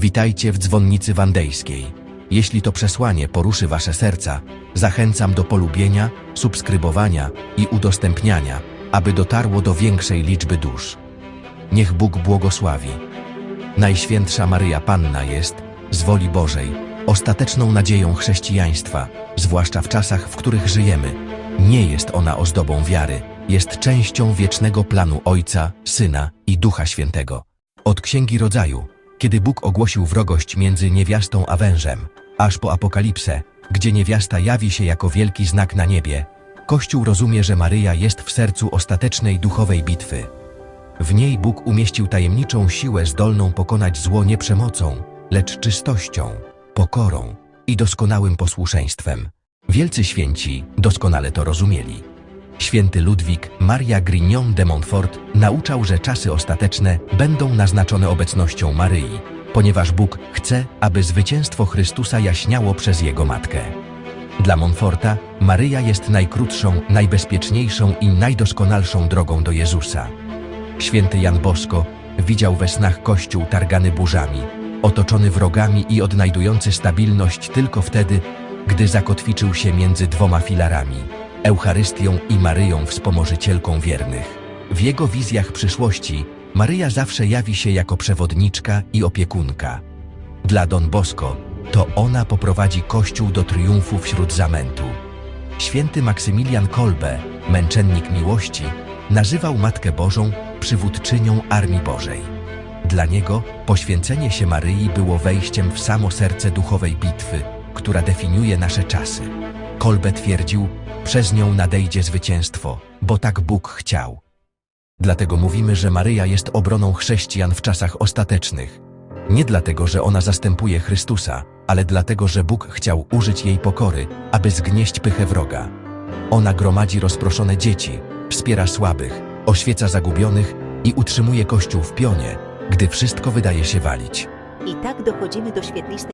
Witajcie w dzwonnicy wandejskiej. Jeśli to przesłanie poruszy wasze serca, zachęcam do polubienia, subskrybowania i udostępniania, aby dotarło do większej liczby dusz. Niech Bóg błogosławi. Najświętsza Maryja Panna jest, z woli Bożej, ostateczną nadzieją chrześcijaństwa, zwłaszcza w czasach, w których żyjemy. Nie jest ona ozdobą wiary, jest częścią wiecznego planu Ojca, Syna i Ducha Świętego. Od Księgi Rodzaju, kiedy Bóg ogłosił wrogość między niewiastą a wężem, aż po Apokalipsę, gdzie niewiasta jawi się jako wielki znak na niebie, Kościół rozumie, że Maryja jest w sercu ostatecznej duchowej bitwy. W niej Bóg umieścił tajemniczą siłę zdolną pokonać zło nie przemocą, lecz czystością, pokorą i doskonałym posłuszeństwem. Wielcy święci doskonale to rozumieli. Święty Ludwik Maria Grignon de Montfort nauczał, że czasy ostateczne będą naznaczone obecnością Maryi, ponieważ Bóg chce, aby zwycięstwo Chrystusa jaśniało przez Jego Matkę. Dla Montforta Maryja jest najkrótszą, najbezpieczniejszą i najdoskonalszą drogą do Jezusa. Święty Jan Bosko widział we snach Kościół targany burzami, otoczony wrogami i odnajdujący stabilność tylko wtedy, gdy zakotwiczył się między dwoma filarami Eucharystią i Maryją wspomożycielką wiernych. W jego wizjach przyszłości Maryja zawsze jawi się jako przewodniczka i opiekunka. Dla Don Bosco to ona poprowadzi Kościół do triumfu wśród zamętu. Święty Maksymilian Kolbe, męczennik miłości, nazywał Matkę Bożą przywódczynią Armii Bożej. Dla niego poświęcenie się Maryi było wejściem w samo serce duchowej bitwy, która definiuje nasze czasy. Kolbe twierdził, przez nią nadejdzie zwycięstwo, bo tak Bóg chciał. Dlatego mówimy, że Maryja jest obroną chrześcijan w czasach ostatecznych. Nie dlatego, że ona zastępuje Chrystusa, ale dlatego, że Bóg chciał użyć jej pokory, aby zgnieść pychę wroga. Ona gromadzi rozproszone dzieci, wspiera słabych, oświeca zagubionych i utrzymuje Kościół w pionie, gdy wszystko wydaje się walić. I tak dochodzimy do świetlistej